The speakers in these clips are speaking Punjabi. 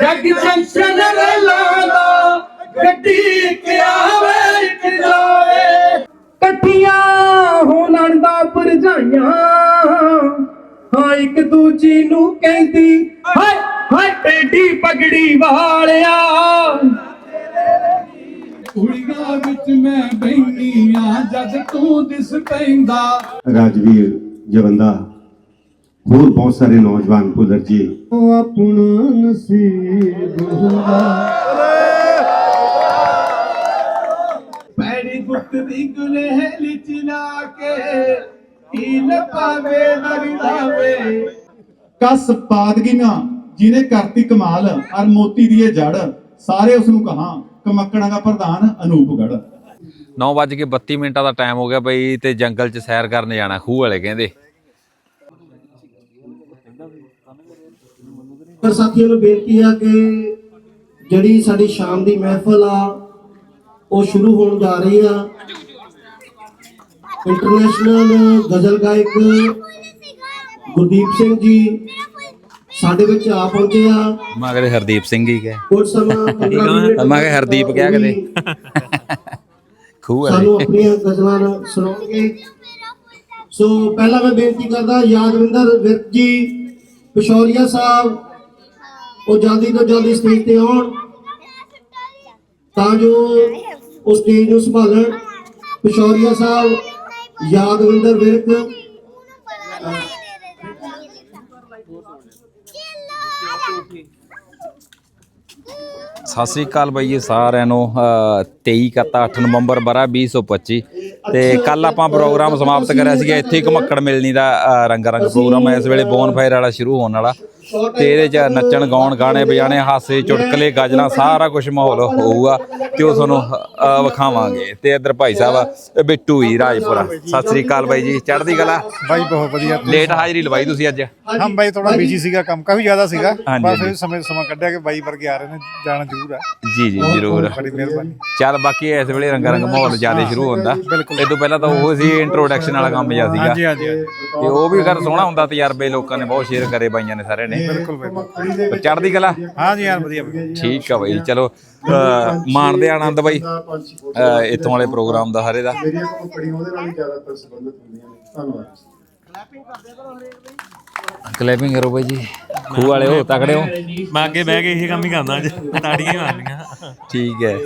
ਜਗ ਜੰਸ਼ਨ ਲਾਲਾ ਗੱਡੀ ਕਿ ਆਵੇ ਇੱਕ ਜਾਵੇ। ਇਕੱਠੀਆਂ ਹੋਣਨ ਦਾ ਪਰਜਾਈਆਂ ਹਾਂ ਇੱਕ ਦੂਜੀ ਨੂੰ ਕਹਿੰਦੀ ਹਾਏ ਹਾਏ ਟੇਡੀ ਪਗੜੀ ਵਾਲਿਆ। ਕੁੜੀਆਂ ਵਿੱਚ ਮੈਂ ਬੈਣੀ ਆ ਜਦ ਤੂੰ ਦਿਸ ਪੈਂਦਾ। ਰਾਜਵੀਰ ਜਵੰਦਾ ਹੋਰ ਬਹੁਤ ਸਾਰੇ ਨੌਜਵਾਨ ਭੁੱਲਰ ਜੀ ਆਪਣਾ ਨਸੀਬ ਹੁੰਦਾ। ਪੈੜੀ ਗੁੱਤ ਦੀ ਗੁਲੇਲੀ ਚਿਲਾ ਕੇ ਕੀਲ ਪਾਵੇ ਲਗਦਾਵੇ ਕਸ ਪਾਦਗੀਆਂ ਜਿਹਨੇ ਕਰਤੀ ਕਮਾਲ ਅਰ ਮੋਤੀ ਦੀ ਇਹ ਜੜ ਸਾਰੇ ਉਸ ਨੂੰ ਕਹਾ ਕਮੱਕੜਾਂ ਦਾ ਪ੍ਰਧਾਨ ਅਨੂਪਗੜ। 9:32 ਮਿੰਟਾਂ ਦਾ ਟਾਈਮ ਹੋ ਗਿਆ ਬਈ ਤੇ ਜੰਗਲ 'ਚ ਸੈਰ ਕਰਨ ਜਾਣਾ ਖੂਹ ਵਾਲੇ ਕਹਿੰਦੇ। ਪਰ ਸਾਥੀਆਂ ਨੂੰ ਬੇਨਤੀ ਆ ਕਿ ਜਿਹੜੀ ਸਾਡੀ ਸ਼ਾਮ ਦੀ ਮਹਿਫਲ ਆ ਉਹ ਸ਼ੁਰੂ ਹੋਣ ਜਾ ਰਹੀ ਆ। ਇੰਟਰਨੈਸ਼ਨਲ ਗਜ਼ਲ ਗਾਇਕ ਗੁਰਦੀਪ ਸਿੰਘ ਜੀ ਸਾਡੇ ਵਿੱਚ ਆ ਪਹੁੰਚੇ ਆ। ਮੈਂ ਕਹਿੰਦੇ ਹਰਦੀਪ ਸਿੰਘ ਹੀ ਕਹੇ। ਕੁਝ ਸਮਾਂ 15 ਮਿੰਟ ਮੈਂ ਕਿਹਾ ਹਰਦੀਪ ਕਿਹਾ ਕਦੇ ਖੂਹ ਵਾਲੇ ਸਾਨੂੰ ਆਪਣੀਆਂ ਗਜ਼ਲਾਂ ਸੁਣਾਉਣਗੇ। ਸੋ ਪਹਿਲਾਂ ਮੈਂ ਬੇਨਤੀ ਕਰਦਾ ਯਾਦਵਿੰਦਰ ਵਿਰਕ ਜੀ ਪਿਸ਼ੌਰੀਆ ਸਾਹਿਬ ਉਹ ਜਲਦੀ ਤੋਂ ਜਲਦੀ ਸਟੇਜ ਤੇ ਆਉਣ। ਤਾਂ ਜੋ ਉਹ ਸਟੇਜ ਨੂੰ ਸੰਭਾਲਣ। ਪਿਸ਼ੌਰੀਆ ਸਾਹਿਬ ਯਾਦਵਿੰਦਰ ਵਿਰਕ। ਸਤਿ ਸ੍ਰੀ ਅਕਾਲ ਬਾਈ ਜੀ ਸਾਰਿਆਂ ਨੂੰ। ਅਹ 23 ਕੱਤਾ 8 ਨਵੰਬਰ ਬਰਾ 2025 ਤੇ ਕੱਲ ਆਪਾਂ ਪ੍ਰੋਗਰਾਮ ਸਮਾਪਤ ਕਰਿਆ ਸੀਗਾ ਇੱਥੇ ਹੀ। ਘਮੱਕੜ ਮਿਲਣੀ ਦਾ ਰੰਗਾ ਰੰਗ ਪ੍ਰੋਗਰਾਮ ਇਸ ਵੇਲੇ ਬੋਨ ਫਾਇਰ ਵਾਲਾ ਸ਼ੁਰੂ ਹੋਣ ਵਾਲਾ। ਤੇ ਇਹਦੇ ਚ ਨੱਚਣ ਗਾਉਣ ਗਾਣੇ ਵਜਾਣੇ ਹਾਸੇ ਚੁਟਕਲੇ ਗਾਜਲਾਂ ਸਾਰਾ ਕੁਝ ਮਾਹੌਲ ਹੋਊਗਾ ਤੇ ਉਹ ਤੁਹਾਨੂੰ ਵਿਖਾਵਾਂਗੇ। ਤੇ ਇੱਧਰ ਭਾਈ ਸਾਹਿਬ ਇਹ ਬਿੱਟੂ ਹੀ ਰਾਜਪੁਰਾ। ਸਤਿ ਸ੍ਰੀ ਅਕਾਲ ਬਾਈ ਜੀ। ਚੜ੍ਹਦੀ ਕਲਾ? ਬਾਈ ਬਹੁਤ ਵਧੀਆ। ਲੇਟ ਹਾਜ਼ਰੀ ਲਵਾਈ ਤੁਸੀਂ ਅੱਜ? ਹਾਂ ਬਾਈ ਥੋੜਾ ਬਿਜ਼ੀ ਸੀਗਾ ਕੰਮ ਕਾਫੀ ਜ਼ਿਆਦਾ ਸੀਗਾ। ਹਾਂਜੀ। ਫਿਰ ਸਮੇਂ ਸਮਾਂ ਕੱਢਿਆ ਕਿ ਬਾਈ ਵਰਗੇ ਆ ਰਹੇ ਨੇ ਜਾਣਾ ਜ਼ਰੂਰ ਆ। ਜੀ ਜੀ ਜਰੂਰ। ਬੜੀ ਮਿਹਰਬਾਨੀ। ਚੱਲ ਬਾਕੀ ਇਸ ਵੇਲੇ ਰੰਗਾ ਰੰਗ ਮਾਹੌਲ ਜ਼ਿਆਦਾ ਸ਼ੁਰੂ ਹੁੰਦਾ। ਇਹ ਤੋਂ ਪਹਿਲਾਂ ਤਾਂ ਉਹ ਸੀ ਇੰਟਰੋਡਕਸ਼ਨ ਵਾਲਾ ਕੰਮ ਜਿਹਾ ਸੀਗਾ। ਹਾਂਜੀ ਹਾਂਜੀ। ਤੇ ਉਹ ਵੀ ਕਰ ਸੋਹਣਾ ਹੁੰਦਾ ਤਜਰਬੇ ਲੋਕਾਂ ਨੇ ਬਹੁਤ ਸ਼ੇਅਰ ਕਰੇ ਬਾਈਆਂ ਨੇ ਸਾਰੇ ਨੇ। ਬਿਲਕੁਲ ਬਾਈ ਪਰ ਚੜ੍ਹਦੀ ਕਲਾ? ਹਾਂ ਜੀ ਯਾਰ ਵਧੀਆ ਠੀਕ ਆ ਬਾਈ ਚਲੋ ਮਾਣਦੇ ਆ ਆਨੰਦ ਬਾਈ। ਇੱਥੋਂ ਵਾਲੇ ਪ੍ਰੋਗਰਾਮ ਦਾ ਹਰੇ ਦਾ। ਮੇਰੀਆਂ ਕੰਪਨੀਆਂ ਉਹਦੇ ਨਾਲ ਹੀ ਜ਼ਿਆਦਾਤਰ ਸੰਬੰਧਿਤ ਹੁੰਦੀਆਂ ਨੇ। ਧੰਨਵਾਦ। ਕਲੈਪਿੰਗ ਕਰੋ ਬਾਈ ਜੀ। ਖੂਹ ਵਾਲੇ ਹੋ ਤਕੜੇ ਹੋ। ਮੈਂ ਅੱਗੇ ਬਹਿ ਕੇ ਇਹ ਕੰਮ ਹੀ ਕਰਦਾ ਅੱਜ। ਤਾੜੀਆਂ ਮਾਰਨੀਆਂ। ਠੀਕ ਹੈ।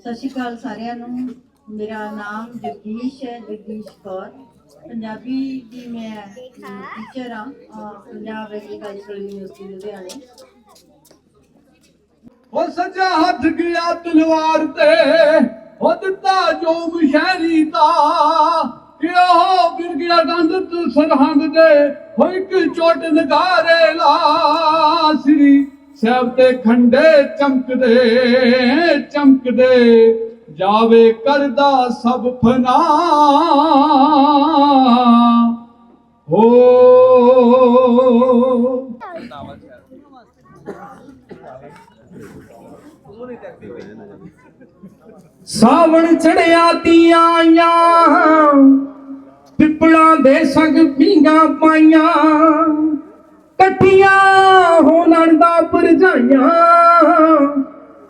ਸਤਿ ਸ਼੍ਰੀ ਅਕਾਲ ਸਾਰਿਆਂ ਨੂੰ। ਮੇਰਾ ਨਾਮ ਜਗਦੀਸ਼ ਹੈ ਜਗਦੀਸ਼ ਕੌਰ। ਪੰਜਾਬੀ ਦੀ ਮੈਂ ਟੀਚਰ ਹਾਂ ਪੰਜਾਬ ਐਗਰੀਕਲਚਰਲ ਯੂਨੀਵਰਸਿਟੀ ਲੁਧਿਆਣੇ ਉਹ ਸੱਜਾ ਹੱਥ ਗਿਆ ਤਲਵਾਰ ਤੇ ਉਹ ਦਿੱਤਾ ਜੋ ਮਸ਼ਹਿਰੀ ਦਾ। ਕਿ ਗਿਰ ਗਿਆ ਦੰਦ ਤੇ ਸਰਹੰਦ ਦੇ ਹੋ ਇੱਕ ਚੋਟ ਨਗਾਰੇ ਲਾ। ਸ੍ਰੀ ਸਾਹਿਬ ਤੇ ਖੰਡੇ ਚਮਕਦੇ ਚਮਕਦੇ। ਜਾਵੇ ਕਰਦਾ ਸਭ ਫਨਾ। ਹੋ। ਸਾਵਣ ਚੜਿਆ ਤੀਆਂ ਆਈਆਂ, ਪਿੱਪਲਾਂ ਦੇ ਸੰਗ ਪੀਂਗਾ ਪਾਈਆਂ। ਇਕੱਠੀਆਂ ਹੋਣਨ ਦਾ ਪਰਜਾਈਆਂ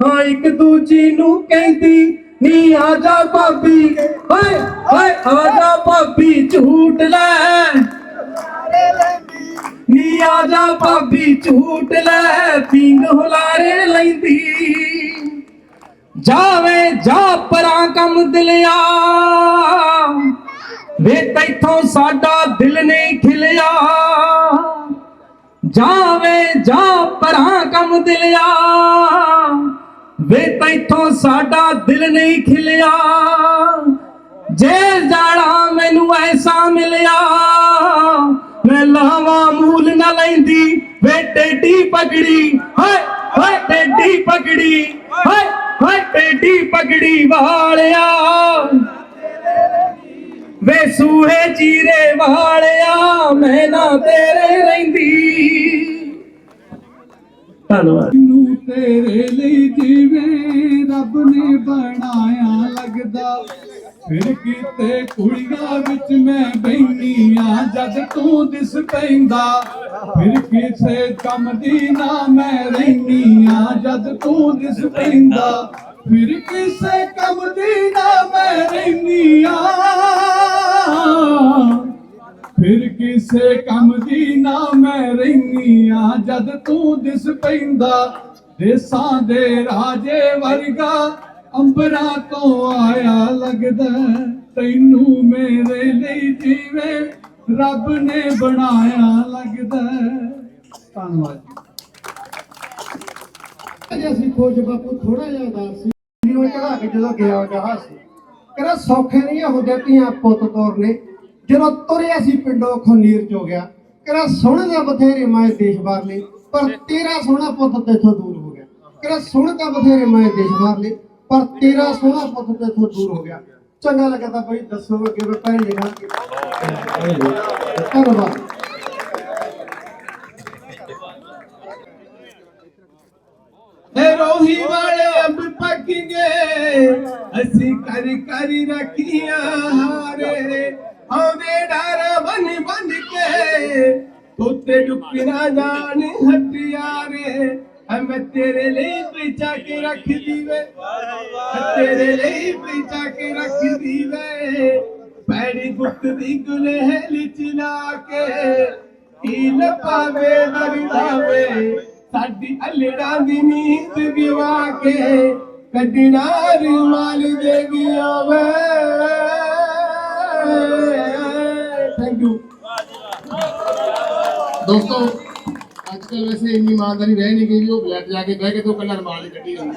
ਹਾਂ, ਇੱਕ ਦੂਜੀ ਨੂੰ ਕਹਿੰਦੀ ਨੀ ਆ ਭਾਬੀ। ਹਾਏ ਹਾਏ ਆ ਜਾ ਭਾਬੀ ਝੂਟ ਲੈ। ਨੀ ਆ ਜਾ ਭਾਬੀ ਝੂਟ ਲੈ। ਪਿੰਗ ਹੁਲਾਰੇ ਲੈਂਦੀ। ਜਾਵੇ, ਜਾ ਪਰਾਂ ਕੰਮ ਦਿਲਿਆ। ਵੇ ਤੈਥੋਂ ਸਾਡਾ ਦਿਲ ਨਹੀਂ ਖਿਲਿਆ। ਜਾਵੇ, ਜਾ ਪਰਾਂ ਕੰਮ ਦਿਲਿਆ। ਵੇ ਤੈਥੋਂ ਸਾਡਾ ਦਿਲ ਨਹੀਂ ਖਿਲਿਆ। ਜੇ ਜਾਣਾ ਮੈਨੂੰ ਐਸਾ ਮਿਲਿਆ, ਮੈਂ ਲਾਵਾਂ ਮੂਲ ਨਾ ਲੈਂਦੀ। ਵੇ ਟੇਡੀ ਪਗੜੀ, ਹਾਏ ਹਾਏ ਟੇਡੀ ਪਗੜੀ, ਹਾਏ ਹਾਏ ਟੇਡੀ ਪਗੜੀ ਵਾਲਿਆ। ਵੇ ਸੂਹੇ ਚੀਰੇ ਵਾਲਿਆ, ਮੈਂ ਨਾ ਤੇਰੇ ਰਹਿੰਦੀ। ਧੰਨਵਾਦ। ਨੂੰ ਤੇਰੇ ਲਈ ਜੀਵੇ ਰੱਬ ਨੇ ਬਣਾਇਆ ਲੱਗਦਾ। ਫਿਰ ਕਿਤੇ ਕੁੜੀਆਂ ਵਿੱਚ ਮੈਂ ਆ, ਜਦ ਤੂੰ ਦਿਸ ਪੈਂਦਾ। ਫਿਰ ਕਿਸੇ ਕੰਮ ਦੀ ਨਾ ਮੈਂ ਰਹਿਨੀਆਂ ਜਦ ਤੂੰ ਦਿਸ ਪੈਂਦਾ। ਫਿਰ ਕਿਸੇ ਕੰਮ ਦੀ ਨਾ ਮੈਂ ਰਹਿਨੀਆਂ ਫਿਰ ਕਿਸੇ ਕੰਮ ਦੀ ਨਾ ਮੈਂ ਰਹਿਨੀਆਂ ਜਦ ਤੂੰ ਦਿਸ ਪੈਂਦਾ ਦੇਸਾਂ ਦੇ ਰਾਜੇ ਵਰਗਾ ਅੰਬਰਾਂ ਤੋਂ ਆਇਆ ਲੱਗਦਾ। ਤੈਨੂੰ ਮੇਰੇ ਲਈ ਜੀਵੇ ਰੱਬ ਨੇ ਬਣਾਇਆ ਲੱਗਦਾ। ਧੰਨਵਾਦ ਜੀ। ਅਸੀਂ ਖੁਸ਼ ਬਾਪੂ ਥੋੜਾ ਜਿਹਾ ਉਦਾਸ ਸੀ। ਵੀਡੀਓ ਚੜਾ ਕੇ ਜਦੋਂ ਗਿਆ ਜਹਾਜ਼ ਸੀ। ਕਹਿੰਦਾ ਸੌਖੇ ਨਹੀਂ ਹੁੰਦੇ ਧੀਆਂ ਪੁੱਤ ਤੋਰਨੇ। ਜਦੋਂ ਤੁਰਿਆ ਸੀ ਪਿੰਡੋਂ ਖੁਨੀਰ ਚ ਹੋ ਗਿਆ। ਕਹਿੰਦਾ ਸੁਣਦਾ ਬਥੇਰੇ ਮੈਂ ਦੇਸ਼ ਬਾਰ ਲਈ ਪਰ ਤੇਰਾ ਸੋਹਣਾ ਪੁੱਤ ਤੇਥੋਂ ਦੂਰ ਹੋ ਗਿਆ। ਕਹਿੰਦਾ ਸੁਣਦਾ ਬਥੇਰੇ ਮੈਂ ਦੇਸ਼ ਬਾਰ ਲਈ ਪਰ ਤੇਰਾ ਸੋਹਣਾ ਪੁੱਤ ਤੇਥੋਂ ਦੂਰ ਹੋ ਗਿਆ। ਚੰਗਾ ਲੱਗਾ ਤਾਂ ਬਈ, ਦੱਸੋ, ਅੱਗੇ ਮੈਂ ਪਹਿਲੇ ਜਗ੍ਹਾ ਧੰਨਵਾਦ। ਰੋਹੀ ਵਾਲੇ ਅੰਬ ਪੱਕ ਗਏ ਅਸੀਂ ਕਰ ਕਰ ਰੱਖੀਆਂ ਹਾਰੇ। ਆਉਂਦੇ ਡਰ ਬਨ ਬਨ ਕੇ। ਤੋਤੇ ਡੁੱਕ ਨਾ ਜਾਣ ਹਟਿਆਰੇ ਹਮ ਤੇਰੇ ਲਈ ਬਚਾ ਕੇ ਰੱਖ ਦੀਵੇ। ਤੇਰੇ ਲਈ ਬਚਾ ਕੇ ਰੱਖ ਦੀਵੇ। ਪੈੜੀ ਗੁੱਤ ਦੀ ਗੁਲਹੇਲੀ ਚਲਾ ਕੇ। ਕੀਲ ਪਾਵੇ ਦਰਦਾਵੇ ਸਾਡੀ ਅਲੜਾ ਦੀ ਨੀਂਦ ਗਿਵਾ ਕੇ। ਕੱਢਣਾ ਰੁਮਾਲ ਦੇ ਗਿਆ ਵੇ ਥੈਂਕ ਯੂ ਦੋਸਤੋ, ਅੱਜ ਕੱਲ ਵੈਸੇ ਇੰਨੀ ਇਮਾਨਦਾਰੀ ਰਹਿ ਨਹੀਂ ਗਈ ਵੀ ਉਹ ਬਲੈਟ ਜਾ ਕੇ ਬਹਿ ਕੇ ਤੋਂ ਕੱਲਾ ਰਮਾਲ ਹੀ ਕੱਢੀ ਜਾਂਦੀ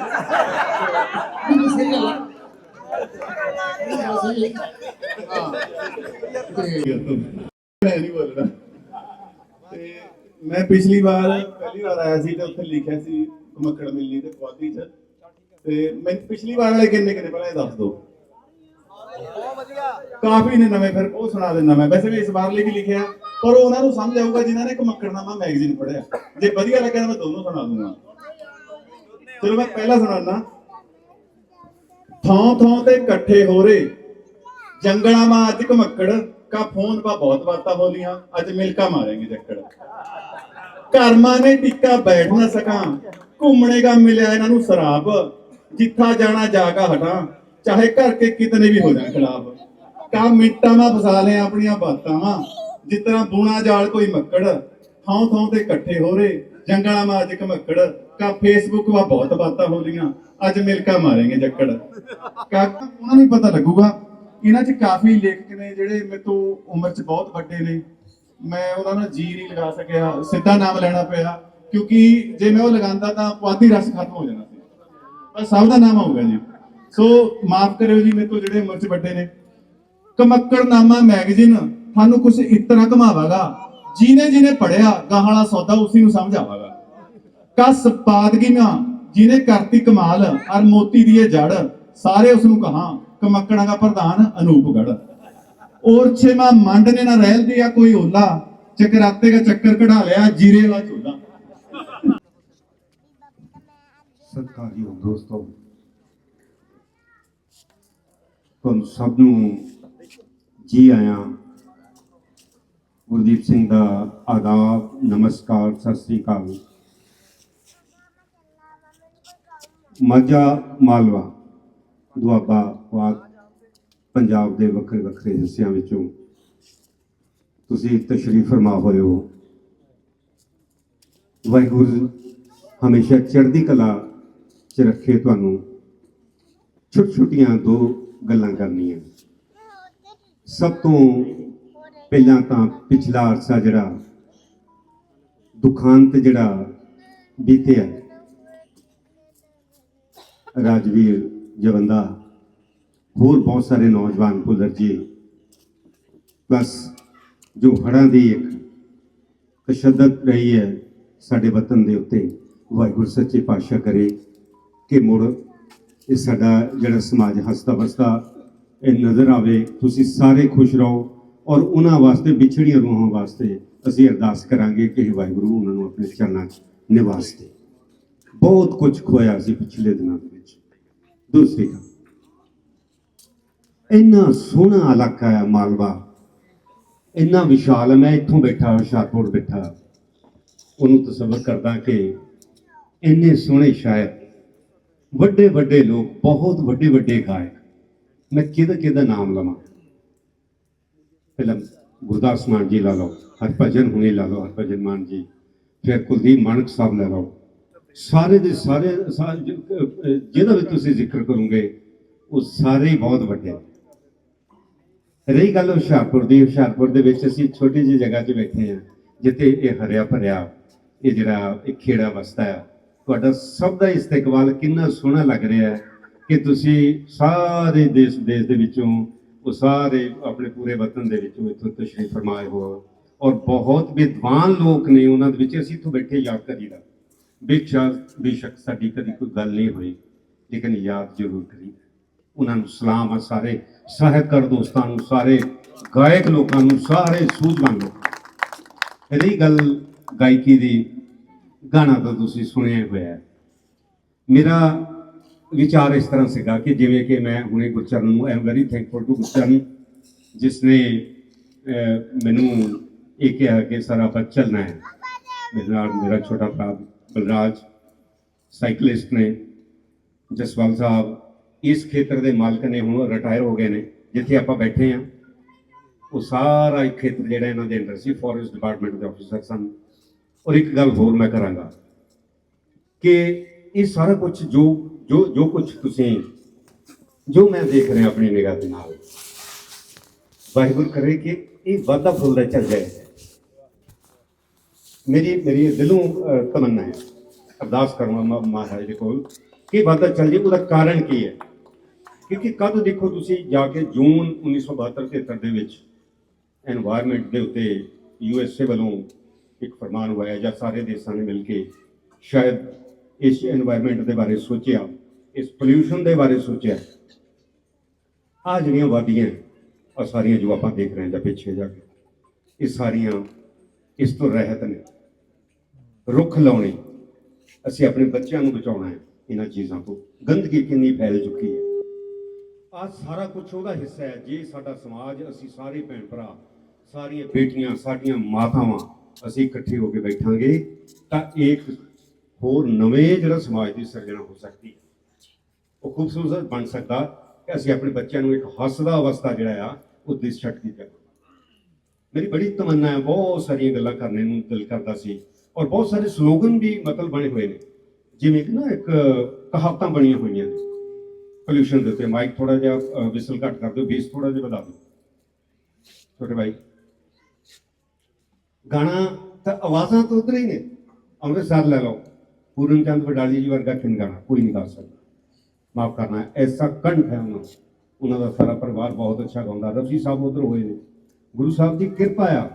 ਸਹੀ ਗੱਲ ਤੇ ਮੈਂ ਪਿਛਲੀ ਵਾਰ, ਪਹਿਲੀ ਵਾਰ ਆਇਆ ਸੀ ਤੇ ਉੱਥੇ ਲਿਖਿਆ ਸੀ ਕਮਕੜ ਮਿਲਣੀ ਤੇ ਪੁਆਧੀ ਚ। ਤੇ ਮੈਂ ਪਿਛਲੀ ਵਾਰ ਵਾਲੇ ਕਿੰਨੇ ਕਿੰਨੇ ਪਹਿਲਾਂ ਇਹ ਦੱਸ ਦਿਓ। ਕਾਫੀ ਨੇ ਨਵੇਂ ਫਿਰ ਉਹ ਸੁਣਾ ਦਿੰਦਾ ਮੈਂ। ਵੈਸੇ ਵੀ ਇਸ ਵਾਰ ਲਈ ਵੀ ਲਿਖਿਆ, ਪਰ ਉਹ ਉਹਨਾਂ ਨੂੰ ਸਮਝ ਆਊਗਾ, ਜਿਨ੍ਹਾਂ ਨੇ ਕਮਕੜਨਾਮਾ ਮੈਗਜ਼ੀਨ ਪੜ੍ਹਿਆ। ਜੇ ਵਧੀਆ ਲੱਗਿਆ ਤਾਂ ਮੈਂ ਦੋਨੋਂ ਸੁਣਾ ਦੂੰਗਾ। ਚਲੋ ਮੈਂ ਪਹਿਲਾ ਸੁਣਾਉਣਾ ਥਾਂ ਥਾਂ ਤੇ ਇਕੱਠੇ ਹੋ ਰਹੇ ਜੰਗਲਾਂ ਮਾ ਅੱਜ ਘਮੱਕੜ ਕਾ ਫੋਨ ਪਾ ਬਹੁਤ ਬਾਤਾਂ ਬੋਲੀਆਂ। ਅੱਜ ਮਿਲਕਾ ਮਾरेंगे ਜੱਕੜ। ਘਰ ਮਾਨੇ ਟਿੱਕਾ ਬੈਠ ਨਾ ਸਕਾਂ। ਘੁੰਮਣੇ ਦਾ ਮਿਲਿਆ ਇਹਨਾਂ ਨੂੰ ਸਰਾਬ। ਜਿੱਥਾ ਜਾਣਾ ਜਾਗਾ ਹਟਾਂ। ਚਾਹੇ ਘਰ ਕੇ ਕਿਤਨੇ ਵੀ ਹੋ ਜਾਣ ਖਿਲਾਫ। ਕਾ ਮਿੰਟਾਂ ਮਾ ਫਸਾ ਲਿਆ ਆਪਣੀਆਂ ਬਾਤਾਂ। ਵਾ ਜਿਸ ਤਰ੍ਹਾਂ ਬੂਣਾ ਜਾਲ ਕੋਈ ਮੱਕੜ, ਥਾਂ ਥਾਂ ਤੇ ਇਕੱਠੇ ਹੋ ਰਹੇ, ਜੰਗਲਾਂ ਮਾ ਅੱਜ ਘਮੱਕੜ ਕਾ ਫੇਸਬੁੱਕ ਵਾ ਬਹੁਤ ਬਾਤਾਂ ਹੋ ਰਹੀਆਂ। ਅੱਜ ਮਿਲਕਾ ਮਾरेंगे ਜੱਕੜ। ਕਾ ਉਹਨਾਂ ਨੂੰ ਪਤਾ ਲੱਗੂਗਾ, ਇਹਨਾਂ 'ਚ ਕਾਫੀ ਲੇਖਕ ਨੇ ਜਿਹੜੇ ਮੇਰੇ ਤੋਂ ਉਮਰ 'ਚ ਬਹੁਤ ਵੱਡੇ ਨੇ। ਮੈਂ ਉਹਨਾਂ ਨਾਲ ਜੀ ਨਹੀਂ ਲਗਾ ਸਕਿਆ, ਸਿੱਧਾ ਨਾਮ ਲੈਣਾ ਪਿਆ। ਕਿਉਂਕਿ ਜੇ ਮੈਂ ਉਹ ਲਗਾਉਂਦਾ ਤਾਂ ਪੁਆਧੀ ਰਸ ਖਤਮ ਹੋ ਜਾਣਾ ਸੀ। ਪਰ ਸਭ ਦਾ ਨਾਮ ਆਊਗਾ ਜੀ। ਸੋ ਮਾਫ ਕਰਿਓ ਜੀ, ਮੇਰੇ ਤੋਂ ਜਿਹੜੇ ਉਮਰ 'ਚ ਵੱਡੇ ਨੇ। ਕਮੱਕੜ ਮੈਗਜ਼ੀਨ ਤੁਹਾਨੂੰ ਕੁਝ ਇਸ ਤਰ੍ਹਾਂ ਘਮਾਵਾਗਾ ਜਿਹਨੇ ਜਿਹਨੇ ਪੜਿਆ ਗਾਹਾਂ ਵਾਲਾ ਸੌਦਾ ਉਸੇ ਨੂੰ ਸਮਝ ਆਵਾਗਾ ਕਸ ਪਾਦਗੀਆਂ ਜਿਹਨੇ ਕਰਤੀ ਕਮਾਲ ਅਰ ਮੋਤੀ ਦੀ ਇਹ ਜੜ, ਸਾਰੇ ਉਸ ਨੂੰ ਕਹਾ, ਕਮੱਕੜਾਂ ਦਾ ਪ੍ਰਧਾਨ ਅਨੂਪਗੜ ਔਰ ਛੇਮਾ ਮੰਡ ਨੇ ਨਾ ਰਹਿਲ ਦਿਆ ਕੋਈ ਓਲਾ, ਚਕਰਾਤੇ ਦਾ ਚੱਕਰ ਕਢਾ ਲਿਆ ਜੀਰੇ ਵਾਲਾ ਝੋਲਾ ਸਤਿਕਾਰਯੋਗ ਦੋਸਤੋ ਤੁਹਾਨੂੰ ਸਭ ਨੂੰ ਜੀ ਆਇਆਂ। ਗੁਰਦੀਪ ਸਿੰਘ ਦਾ ਆਦਾਬ, ਨਮਸਕਾਰ, ਸਤਿ ਸ੍ਰੀ ਅਕਾਲ। ਮਾਝਾ ਮਾਲਵਾ, ਦੁਆਬਾ ਵਾਕ, ਪੰਜਾਬ ਦੇ ਵੱਖਰੇ ਵੱਖਰੇ ਹਿੱਸਿਆਂ ਵਿੱਚੋਂ ਤੁਸੀਂ ਤਸ਼ਰੀਫ ਫਰਮਾ ਹੋਏ ਹੋ। ਵਾਹਿਗੁਰੂ ਹਮੇਸ਼ਾ ਚੜ੍ਹਦੀ ਕਲਾ ਚ ਰੱਖੇ ਤੁਹਾਨੂੰ। ਛੋਟ ਛੋਟੀਆਂ ਦੋ ਗੱਲਾਂ ਕਰਨੀਆਂ। ਸਭ ਤੋਂ ਪਹਿਲਾਂ ਤਾਂ ਪਿਛਲਾ ਅਰਸਾ ਜਿਹੜਾ ਦੁਖਾਂਤ ਜਿਹੜਾ ਬੀਤਿਆ, ਰਾਜਵੀਰ ਜਵੰਦਾ, ਹੋਰ ਬਹੁਤ ਸਾਰੇ ਨੌਜਵਾਨ ਭੁੱਲਰ ਜੀ। ਪਲੱਸ ਜੋ ਹੜ੍ਹਾਂ ਦੀ ਇੱਕ ਤਸ਼ੱਦਦ ਰਹੀ ਹੈ ਸਾਡੇ ਵਤਨ ਦੇ ਉੱਤੇ, ਵਾਹਿਗੁਰੂ ਸੱਚੇ ਪਾਤਸ਼ਾਹ ਕਰੇ ਕਿ ਮੁੜ ਇਹ ਸਾਡਾ ਜਿਹੜਾ ਸਮਾਜ ਹਸਤਾ ਵਸਦਾ ਇਹ ਨਜ਼ਰ ਆਵੇ, ਤੁਸੀਂ ਸਾਰੇ ਖੁਸ਼ ਰਹੋ ਔਰ ਉਹਨਾਂ ਵਾਸਤੇ, ਵਿਛੜੀਆਂ ਰੂਹਾਂ ਵਾਸਤੇ ਅਸੀਂ ਅਰਦਾਸ ਕਰਾਂਗੇ ਕਿ ਵਾਹਿਗੁਰੂ, ਉਹਨਾਂ ਨੂੰ ਆਪਣੇ ਚਰਨਾਂ 'ਚ ਨਿਵਾਸ ਦੇ। ਬਹੁਤ ਕੁਝ ਖੋਇਆ ਸੀ ਪਿਛਲੇ ਦਿਨਾਂ ਦੇ ਵਿੱਚ। ਦੂਸਰੀ ਗੱਲ, ਇੰਨਾ ਸੋਹਣਾ ਇਲਾਕਾ ਹੈ ਮਾਲਵਾ। ਇੰਨਾ ਵਿਸ਼ਾਲ ਮੈਂ ਇੱਥੋਂ ਬੈਠਾ, ਹੁਸ਼ਿਆਰਪੁਰ ਬੈਠਾ। ਉਹਨੂੰ ਤਸਵਰ ਕਰਦਾ ਕਿ ਇੰਨੇ ਸੋਹਣੇ ਸ਼ਾਇਰ ਵੱਡੇ ਵੱਡੇ ਲੋਕ, ਬਹੁਤ ਵੱਡੇ ਵੱਡੇ ਗਾਇਕ। ਮੈਂ ਕਿਹਦਾ ਕਿਹਦਾ ਨਾਮ ਲਵਾਂ? ਪਹਿਲਾਂ ਗੁਰਦਾਸ ਮਾਨ ਜੀ ਲਾ ਲਓ, ਹਰਭਜਨ ਹੁਣੇ ਲਾ ਲਓ, ਹਰਭਜਨ ਮਾਨ ਜੀ। ਫਿਰ ਕੁਲਦੀਪ ਮਾਨਕ ਸਾਹਿਬ ਲੈ ਲਓ। ਸਾਰੇ ਦੇ ਸਾਰੇ ਜਿਹਦਾ ਵੀ ਤੁਸੀਂ ਜ਼ਿਕਰ ਕਰੋਗੇ, ਉਹ ਸਾਰੇ ਹੀ ਬਹੁਤ ਵੱਡੇ ਰਹੀ ਗੱਲ ਹੁਸ਼ਿਆਰਪੁਰ ਦੀ, ਹੁਸ਼ਿਆਰਪੁਰ ਦੇ ਵਿੱਚ ਅਸੀਂ ਛੋਟੀ ਜਿਹੀ ਜਗ੍ਹਾ 'ਚ ਬੈਠੇ ਹਾਂ, ਜਿੱਥੇ ਇਹ ਹਰਿਆ ਭਰਿਆ, ਇਹ ਜਿਹੜਾ ਇਹ ਖੇੜਾ ਵਸਦਾ ਹੈ ਤੁਹਾਡਾ ਸਭ ਦਾ ਇਸਤਕਬਾਲ ਕਿੰਨਾ ਸੋਹਣਾ ਲੱਗ ਰਿਹਾ ਹੈ ਕਿ ਤੁਸੀਂ ਸਾਰੇ ਦੇਸ਼ ਵਿਦੇਸ਼ ਦੇ ਵਿੱਚੋਂ, ਉਹ ਸਾਰੇ ਆਪਣੇ ਪੂਰੇ ਵਤਨ ਦੇ ਵਿੱਚੋਂ ਇੱਥੋਂ ਤਸ਼ਰੀਫ ਫਰਮਾਏ ਹੋ। ਔਰ ਬਹੁਤ ਵਿਦਵਾਨ ਲੋਕ ਨੇ ਉਹਨਾਂ ਦੇ ਵਿੱਚ, ਅਸੀਂ ਇੱਥੋਂ ਬੈਠੇ ਯਾਦ ਕਰੀਦਾ। ਬੇਸ਼ੱਕ ਬੇਸ਼ੱਕ ਸਾਡੀ ਕਦੀ ਕੋਈ ਗੱਲ ਨਹੀਂ ਹੋਈ, ਲੇਕਿਨ ਯਾਦ ਜ਼ਰੂਰ ਕਰੀ ਉਹਨਾਂ ਨੂੰ ਸਲਾਮ ਆ ਸਾਰੇ ਸਾਹਿਤਕਾਰ ਦੋਸਤਾਂ ਨੂੰ, ਸਾਰੇ ਗਾਇਕ ਲੋਕਾਂ ਨੂੰ, ਸਾਰੇ ਸੂਝਵਾਨ ਲੋਕਾਂ ਨੂੰ। ਰਹੀ ਗੱਲ ਗਾਇਕੀ ਦੀ ਗਾਣਾ ਤਾਂ ਤੁਸੀਂ ਸੁਣਿਆ ਹੋਇਆ ਮੇਰਾ ਵਿਚਾਰ ਇਸ ਤਰ੍ਹਾਂ ਸੀਗਾ ਕਿ ਜਿਵੇਂ ਕਿ ਮੈਂ ਹੁਣੇ ਗੁਰਚਰਨ ਨੂੰ I am very thankful to Gurcharan ਜਿਸ ਨੇ ਮੈਨੂੰ ਇਹ ਕਿਹਾ ਕਿ ਸਰ ਆਪਾਂ ਚੱਲਣਾ ਹੈ। ਮੇਰੇ ਨਾਲ ਮੇਰਾ ਛੋਟਾ ਭਰਾ ਬਲਰਾਜ ਸਾਈਕਲਿਸਟ ਨੇ, ਜਸਵਾਲ ਸਾਹਿਬ, ਇਸ ਖੇਤਰ ਦੇ ਮਾਲਕ ਨੇ ਹੁਣ ਰਿਟਾਇਰ ਹੋ ਗਏ ਨੇ, ਜਿੱਥੇ ਆਪਾਂ ਬੈਠੇ ਆ ਉਹ ਸਾਰਾ ਇੱਕ ਖੇਤਰ ਜਿਹੜਾ ਇਹਨਾਂ ਦੇ ਅੰਡਰ ਸੀ ਫੋਰੈਸਟ ਡਿਪਾਰਟਮੈਂਟ ਦੇ ਅਫਸਰ ਸਨ। ਔਰ ਇੱਕ ਗੱਲ ਹੋਰ ਮੈਂ ਕਰਾਂਗਾ ਕਿ ਇਹ ਸਾਰਾ ਕੁਝ ਜੋ ਜੋ ਜੋ ਕੁਝ ਤੁਸੀਂ, ਜੋ ਮੈਂ ਦੇਖ ਰਿਹਾ ਆਪਣੀ ਨਿਗਾਹ ਦੇ ਨਾਲ, ਵਾਹਿਗੁਰੂ ਕਰੇ ਕਿ ਇਹ ਵਾਦਾ ਫੁੱਲਦਾ ਚੱਲ ਜਾਏ। ਮੇਰੀ ਮੇਰੀ ਦਿਲੋਂ ਤਮੰਨਾ ਹੈ, ਅਰਦਾਸ ਕਰਨਾ ਮਹਾਰਾਜ ਦੇ ਕੋਲ ਕਿ ਵਾਦਾ ਚੱਲ ਜੇ ਉਹਦਾ ਕਾਰਨ ਕੀ ਹੈ? ਕਿਉਂਕਿ ਕਦ ਦੇਖੋ ਤੁਸੀਂ ਜਾ ਕੇ ਜੂਨ 1972 73 ਦੇ ਵਿੱਚ এনवायरमेंट ਦੇ ਉੱਤੇ ਯੂਐਸਏ ਵੱਲੋਂ ਇੱਕ ਫਰਮਾਨ ਹੋਇਆ ਜਾਂ ਸਾਰੇ ਦੇਸ਼ਾਂ ਨੇ ਮਿਲ ਕੇ ਸ਼ਾਇਦ ਇਸ এনवायरमेंट ਦੇ ਬਾਰੇ ਸੋਚਿਆ, ਇਸ ਪੋਲੂਸ਼ਨ ਦੇ ਬਾਰੇ ਸੋਚਿਆ। ਆ ਜਿਹੜੀਆਂ ਵਾਦੀਆਂ ਆ ਸਾਰੀਆਂ ਜੋ ਆਪਾਂ ਦੇਖ ਰਹੇ ਜਾਂ ਪਿੱਛੇ ਜਾ ਕੇ, ਇਹ ਸਾਰੀਆਂ ਇਸ ਤੋਂ ਰਹਿਤ ਨੇ। ਰੁੱਖ ਲਾਉਣੇ, ਅਸੀਂ ਆਪਣੇ ਬੱਚਿਆਂ ਨੂੰ ਬਚਾਉਣਾ ਹੈ ਇਹਨਾਂ ਚੀਜ਼ਾਂ ਤੋਂ। ਗੰਦਗੀ ਕਿੰਨੀ ਫੈਲ ਚੁੱਕੀ ਹੈ। ਆ ਸਾਰਾ ਕੁਝ ਉਹਦਾ ਹਿੱਸਾ ਹੈ, ਜੇ ਸਾਡਾ ਸਮਾਜ, ਅਸੀਂ ਸਾਰੇ ਭੈਣ ਭਰਾ, ਸਾਰੀਆਂ ਬੇਟੀਆਂ, ਸਾਡੀਆਂ ਮਾਤਾਵਾਂ ਅਸੀਂ ਇਕੱਠੇ ਹੋ ਕੇ ਬੈਠਾਂਗੇ ਤਾਂ ਇੱਕ ਹੋਰ ਨਵੇਂ ਜਿਹੜਾ ਸਮਾਜ ਦੀ ਸਿਰਜਣਾ ਹੋ ਸਕਦੀ ਹੈ। ਉਹ ਖੂਬਸੂਰਤ ਬਣ ਸਕਦਾ ਕਿ ਅਸੀਂ ਆਪਣੇ ਬੱਚਿਆਂ ਨੂੰ ਇੱਕ ਹੱਸਦਾ ਅਵਸਥਾ ਜਿਹੜਾ ਆ, ਉਹ ਦਿਸ ਛੱਡਦੀ ਜਾਵੇ। ਮੇਰੀ ਬੜੀ ਤਮੰਨਾ ਹੈ, ਬਹੁਤ ਸਾਰੀਆਂ ਗੱਲਾਂ ਕਰਨੇ ਨੂੰ ਦਿਲ ਕਰਦਾ ਸੀ ਔਰ ਬਹੁਤ ਸਾਰੇ ਸਲੋਗਨ ਵੀ ਮਤਲਬ ਬਣੇ ਹੋਏ ਨੇ। ਜਿਵੇਂ ਕਿ ਨਾ ਇੱਕ ਕਹਾਵਤਾਂ ਬਣੀਆਂ ਹੋਈਆਂ ਨੇ। ਪੋਲਿਊਸ਼ਨ ਦੇ ਉੱਤੇ ਮਾਈਕ ਥੋੜਾ ਜਿਹਾ ਵਿਸਲ ਘੱਟ ਕਰ ਦਿਓ ਬੇਸ ਥੋੜਾ ਜਿਹਾ ਵਧਾ ਦਿਓ। ਛੋਟੇ ਭਾਈ। ਗਾਣਾ ਤਾਂ ਆਵਾਜ਼ਾਂ ਤਾਂ ਉਧਰ ਹੀ ਨੇ। ਅੰਮ੍ਰਿਤਸਰ ਲੈ ਲਓ। ਪੂਰਨ ਚੰਦ ਵਡਾਲੀ ਜੀ ਵਰਗਾ ਕਿਨ ਕੋਈ ਨਹੀਂ ਗਾ ਸਕਦਾ। ਮਾਫ ਕਰਨਾ, ਐਸਾ ਕੰਠ ਹੈ ਉਹਨਾਂ ਦਾ। ਉਹਨਾਂ ਦਾ ਸਾਰਾ ਪਰਿਵਾਰ ਬਹੁਤ ਅੱਛਾ ਗਾਉਂਦਾ। ਰਫੀ ਸਾਹਿਬ ਉਧਰ ਹੋਏ ਨੇ। ਗੁਰੂ ਸਾਹਿਬ ਦੀ ਕਿਰਪਾ ਆ।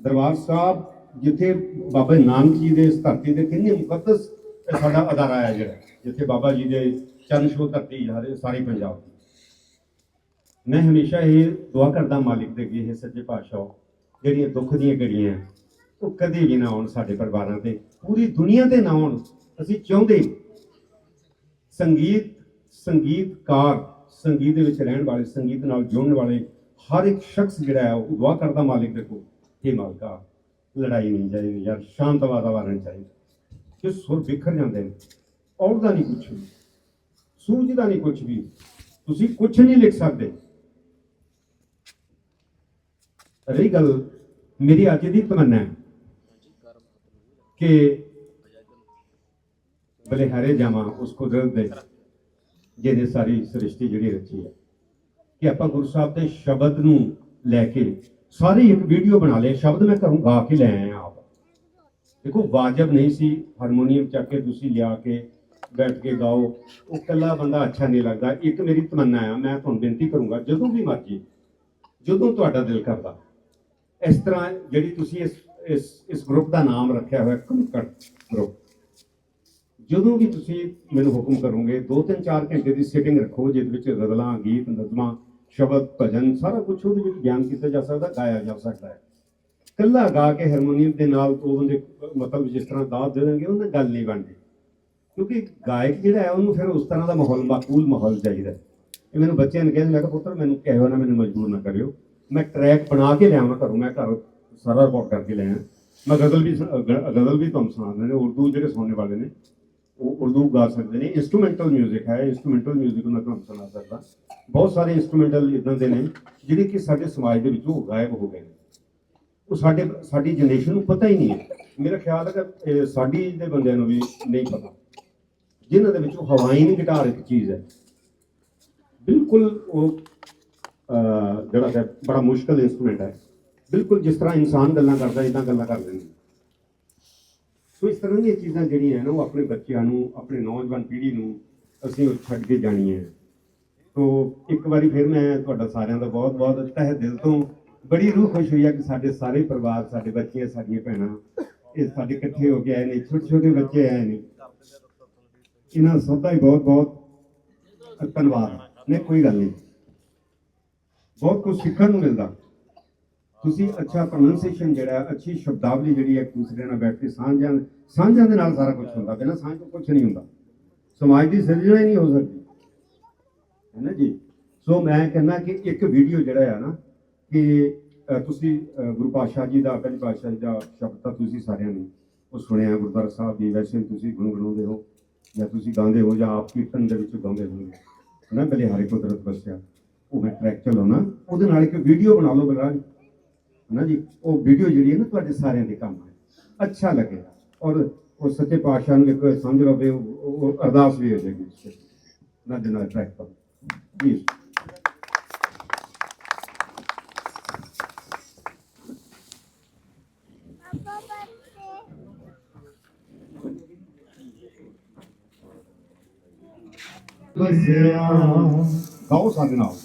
ਦਰਬਾਰ ਸਾਹਿਬ ਜਿੱਥੇ ਬਾਬਾ ਨਾਨਕ ਜੀ ਦੇ ਇਸ ਧਰਤੀ ਤੇ ਕਿੰਨੇ ਮੁਕੱਦਸ ਸਾਡਾ ਅਦਾਰਾ ਆ ਜਿਹੜਾ। ਜਿੱਥੇ ਬਾਬਾ ਜੀ ਦੇ ਚਰਨ ਛੋ ਧਰਤੀ ਸਾਰੇ ਸਾਰੇ ਪੰਜਾਬ ਦੀ। ਮੈਂ ਹਮੇਸ਼ਾ ਇਹ ਦੁਆ ਕਰਦਾ ਮਾਲਿਕ ਦੇ ਅੱਗੇ, ਇਹ ਸੱਚੇ ਪਾਤਸ਼ਾਹ। ਜਿਹੜੀਆਂ ਦੁੱਖ ਦੀਆਂ ਘੜੀਆਂ, ਉਹ ਕਦੇ ਵੀ ਨਾ ਆਉਣ ਸਾਡੇ ਪਰਿਵਾਰਾਂ ਤੇ। ਪੂਰੀ ਦੁਨੀਆ ਤੇ ਨਾ ਆਉਣ, ਅਸੀਂ ਚਾਹੁੰਦੇ ਸੰਗੀਤ, ਸੰਗੀਤਕਾਰ, ਸੰਗੀਤ ਦੇ ਵਿੱਚ ਰਹਿਣ ਵਾਲੇ, ਸੰਗੀਤ ਨਾਲ ਜੁੜਨ ਵਾਲੇ ਹਰ ਇੱਕ ਸ਼ਖਸ ਜਿਹੜਾ ਹੈ, ਉਹ ਦੁਆ ਕਰਦਾ ਮਾਲਿਕ ਦੇਖੋ ਇਹ ਮਾਲਕਾ, ਲੜਾਈ ਨਹੀਂ ਚਾਹੀਦੀ ਯਾਰ ਸ਼ਾਂਤ ਵਾਤਾਵਰਨ ਚਾਹੀਦਾ। ਕਿ ਸੁਰ ਵਿਖਰ ਜਾਂਦੇ ਨੇ ਔਰ ਦਾ ਨਹੀਂ ਕੁਛ ਵੀ ਸੂਝਦਾ ਨਹੀਂ ਕੁਛ ਵੀ, ਤੁਸੀਂ ਕੁਛ ਨਹੀਂ ਲਿਖ ਸਕਦੇ। ਰਹੀ ਗੱਲ ਮੇਰੀ ਅੱਜ ਦੀ ਤਮੰਨਾ ਹੈ ਕਿ ਬਲਿਹਾਰੇ ਜਾਵਾਂ ਉਸ ਕੁਦਰਤ ਦੇ ਜਿਹਨੇ ਸਾਰੀ ਸ੍ਰਿਸ਼ਟੀ ਜਿਹੜੀ ਰਚੀ ਹੈ। ਕਿ ਆਪਾਂ ਗੁਰੂ ਸਾਹਿਬ ਦੇ ਸ਼ਬਦ ਨੂੰ ਲੈ ਕੇ ਸਾਰੀ ਇੱਕ ਵੀਡੀਓ ਬਣਾ ਲਿਆ। ਸ਼ਬਦ ਮੈਂ ਘਰੋਂ ਗਾ ਕੇ ਲੈ ਆਇਆ ਆਪ। ਦੇਖੋ, ਵਾਜਬ ਨਹੀਂ ਸੀ। ਹਾਰਮੋਨੀਅਮ ਚੱਕ ਕੇ ਤੁਸੀਂ ਲਿਆ ਕੇ ਬੈਠ ਕੇ ਗਾਓ। ਉਹ ਇਕੱਲਾ ਬੰਦਾ ਅੱਛਾ ਨਹੀਂ ਲੱਗਦਾ। ਇੱਕ ਮੇਰੀ ਤਮੰਨਾ ਆ। ਮੈਂ ਤੁਹਾਨੂੰ ਬੇਨਤੀ ਕਰੂੰਗਾ, ਜਦੋਂ ਵੀ ਮਰਜ਼ੀ, ਜਦੋਂ ਤੁਹਾਡਾ ਦਿਲ ਕਰਦਾ ਇਸ ਤਰ੍ਹਾਂ ਜਿਹੜੀ ਤੁਸੀਂ ਇਸ ਇਸ ਇਸ ਗਰੁੱਪ ਦਾ ਨਾਮ ਰੱਖਿਆ ਹੋਇਆ ਕੰਕੜ ਗਰੁੱਪ ਜਦੋਂ ਵੀ ਤੁਸੀਂ ਮੈਨੂੰ ਹੁਕਮ ਕਰੋਗੇ 2-3 4 ਘੰਟੇ ਦੀ ਸਿਟਿੰਗ ਰੱਖੋ, ਜਿਹਦੇ ਵਿੱਚ ਰਦਲਾਂ ਗੀਤ, ਨਜ਼ਮਾਂ, ਸ਼ਬਦ, ਭਜਨ, ਸਾਰਾ ਕੁਝ ਉਹਦੇ ਵਿੱਚ ਬਿਆਨ ਕੀਤਾ ਜਾ ਸਕਦਾ, ਗਾਇਆ ਜਾ ਸਕਦਾ ਹੈ। ਕੱਲਾ ਗਾ ਕੇ ਹਾਰਮੋਨੀਅਮ ਦੇ ਨਾਲ ਉਹ ਬੰਦੇ, ਮਤਲਬ ਜਿਸ ਤਰ੍ਹਾਂ ਦਾਤ ਦੇ ਦੇਣਗੇ ਉਹਨਾਂ ਗੱਲ ਨਹੀਂ ਬਣਦੀ। ਕਿਉਂਕਿ ਗਾਇਕ ਜਿਹੜਾ ਹੈ, ਉਹਨੂੰ ਫਿਰ ਉਸ ਤਰ੍ਹਾਂ ਦਾ ਮਾਹੌਲ ਮਾਕੂਲ ਮਾਹੌਲ ਚਾਹੀਦਾ ਇਹ ਮੈਨੂੰ ਬੱਚਿਆਂ ਨੇ ਕਿਹਾ ਮੈਂ ਕਿਹਾ ਪੁੱਤਰ, ਮੈਨੂੰ ਕਹਿਓ ਨਾ, ਮੈਨੂੰ ਮਜਬੂਰ ਨਾ ਕਰਿਓ। ਮੈਂ ਟਰੈਕ ਬਣਾ ਕੇ ਲਿਆਵਾਂ ਘਰੋਂ ਮੈਂ ਘਰ ਸਾਰਾ ਰਿਪੋਰਟ ਕਰਕੇ ਲਿਆਇਆ ਮੈਂ ਗਜ਼ਲ ਵੀ ਸੁ- ਗ- ਗਜ਼ਲ ਵੀ ਤੁਹਾਨੂੰ ਸੁਣਾਉਂਦੇ ਨੇ ਉਰਦੂ ਜਿਹੜੇ ਸੁਣਨੇ ਵਾਲੇ ਨੇ ਉਹ ਉਰਦੂ ਗਾ ਸਕਦੇ ਨੇ ਇਨਸਟਰੂਮੈਂਟਲ 뮤직 ਹੈ ਇਨਸਟਰੂਮੈਂਟਲ 뮤직 ਮੈਂ ਤੁਹਾਨੂੰ ਸੁਣਾ ਸਕਦਾ ਬਹੁਤ ਸਾਰੇ ਇਨਸਟਰੂਮੈਂਟਲ ਇਦਾਂ ਦੇ ਨੇ ਜਿਹੜੇ ਕਿ ਸਾਡੇ ਸਮਾਜ ਦੇ ਵਿੱਚੋਂ ਗਾਇਬ ਹੋ ਗਏ ਨੇ ਉਹ ਸਾਡੇ ਸਾਡੀ ਜਨਰੇਸ਼ਨ ਨੂੰ ਪਤਾ ਹੀ ਨਹੀਂ ਹੈ ਮੇਰਾ ਖਿਆਲ ਹੈ ਕਿ ਇਹ ਸਾਡੀ ਦੇ ਬੰਦਿਆਂ ਨੂੰ ਵੀ ਨਹੀਂ ਪਤਾ ਜਿਨ੍ਹਾਂ ਦੇ ਵਿੱਚ ਹਵਾਈਨ ਗਿਟਾਰ ਇੱਕ ਚੀਜ਼ ਹੈ ਬਿਲਕੁਲ ਉਹ ਅਹ, ਜਿਹੜਾ ਹੈ, ਬੜਾ ਮੁਸ਼ਕਲ ਇਨਸਟਰੂਮੈਂਟ ਹੈ। ਬਿਲਕੁਲ ਜਿਸ ਤਰ੍ਹਾਂ ਇਨਸਾਨ ਗੱਲਾਂ ਕਰਦਾ ਇਦਾਂ ਗੱਲਾਂ ਕਰਦੇ ਨੇ। ਸੋ ਇਸ ਤਰ੍ਹਾਂ ਦੀਆਂ ਚੀਜ਼ਾਂ ਜਿਹੜੀਆਂ ਹਨ, ਉਹ ਆਪਣੇ ਬੱਚਿਆਂ ਨੂੰ, ਆਪਣੇ ਨੌਜਵਾਨ ਪੀੜ੍ਹੀ ਨੂੰ ਅਸੀਂ ਉਹ ਛੱਡ ਕੇ ਜਾਣੀਆਂ ਹੈ। ਸੋ ਇੱਕ ਵਾਰੀ ਫਿਰ ਮੈਂ ਤੁਹਾਡਾ ਸਾਰਿਆਂ ਦਾ ਬਹੁਤ ਬਹੁਤ ਤਹਿ ਦਿਲ ਤੋਂ ਬੜੀ ਰੂਹ ਖੁਸ਼ ਹੋਈ ਹੈ ਕਿ ਸਾਡੇ ਸਾਰੇ ਪਰਿਵਾਰ, ਸਾਡੇ ਬੱਚੇ ਸਾਡੀਆਂ ਭੈਣਾਂ ਇਹ ਸਾਡੇ ਇਕੱਠੇ ਹੋ ਕੇ ਆਏ ਨੇ ਛੋਟੇ ਛੋਟੇ ਬੱਚੇ ਆਏ ਨੇ। ਇਹਨਾਂ ਸਭ ਦਾ ਹੀ ਬਹੁਤ ਬਹੁਤ ਧੰਨਵਾਦ। ਨਹੀਂ, ਕੋਈ ਗੱਲ ਨਹੀਂ। ਬਹੁਤ ਕੁਝ ਸਿੱਖਣ ਨੂੰ ਮਿਲਦਾ। ਤੁਸੀਂ ਅੱਛਾ ਪ੍ਰੋਨੰਸੀਏਸ਼ਨ ਜਿਹੜਾ, ਅੱਛੀ ਸ਼ਬਦਾਵਲੀ ਜਿਹੜੀ ਹੈ, ਇੱਕ ਦੂਸਰੇ ਨਾਲ ਬੈਠ ਕੇ ਸਾਂਝਾਂ ਸਾਂਝਾਂ ਦੇ ਨਾਲ ਸਾਰਾ ਕੁਝ ਹੁੰਦਾ। ਬਿਨਾਂ ਸਾਂਝ ਤੋਂ ਕੁਝ ਨਹੀਂ ਹੁੰਦਾ। ਸਮਾਜ ਦੀ ਸਿਰਜਣਾ ਹੀ ਨਹੀਂ ਹੋ ਸਕਦੀ। ਹੈ ਨਾ ਜੀ? ਸੋ ਮੈਂ ਕਹਿੰਦਾ ਕਿ ਇੱਕ ਵੀਡੀਓ ਜਿਹੜਾ ਆ ਨਾ, ਕਿ ਤੁਸੀਂ ਗੁਰੂ ਪਾਤਸ਼ਾਹ ਜੀ ਦਾ, ਪਹਿਲੀ ਪਾਤਸ਼ਾਹ ਜੀ ਦਾ ਸ਼ਬਦ ਤਾਂ ਤੁਸੀਂ ਸਾਰਿਆਂ ਨੇ ਉਹ ਸੁਣਿਆ ਗੁਰਦੁਆਰਾ ਸਾਹਿਬ ਦੀ ਵੈਸੇ ਤੁਸੀਂ ਗੁਣਗੁਣਾਉਂਦੇ ਹੋ ਜਾਂ ਤੁਸੀਂ ਗਾਉਂਦੇ ਹੋ ਜਾਂ ਆਪ ਕੀਰਤਨ ਦੇ ਵਿੱਚ ਗਾਉਂਦੇ ਹੋਗੇ ਨਾ? ਬਲਿਹਾਰੀ ਕੁਦਰਤ ਬਸਿਆ। ਉਹ ਮੈਂ ਟਰੈਕ ਚਲਾਉਣਾ ਉਹਦੇ ਨਾਲ ਇੱਕ ਵੀਡੀਓ ਬਣਾ ਲਓ ਬਲਰਾਜ। ਨਾ ਜੀ? ਉਹ ਵੀਡੀਓ ਜਿਹੜੀ ਹੈ ਨਾ ਤੁਹਾਡੇ ਸਾਰਿਆਂ ਦੇ ਕੰਮ ਹੈ ਅੱਛਾ ਲੱਗੇਗਾ। ਔਰ ਉਹ ਸੱਚੇ ਪਾਤਸ਼ਾਹ ਨੂੰ ਇੱਕ ਸਮਝ ਲਵੇ ਉਹ ਉਹ ਅਰਦਾਸ ਵੀ ਹੋ ਜਾਏਗੀ। ਨਾ ਦੇ ਨਾਲ ਟਰੈਕ ਕਰੋ। ਪਲੀਜ਼ ਗਾਓ ਸਾਡੇ ਨਾਲ।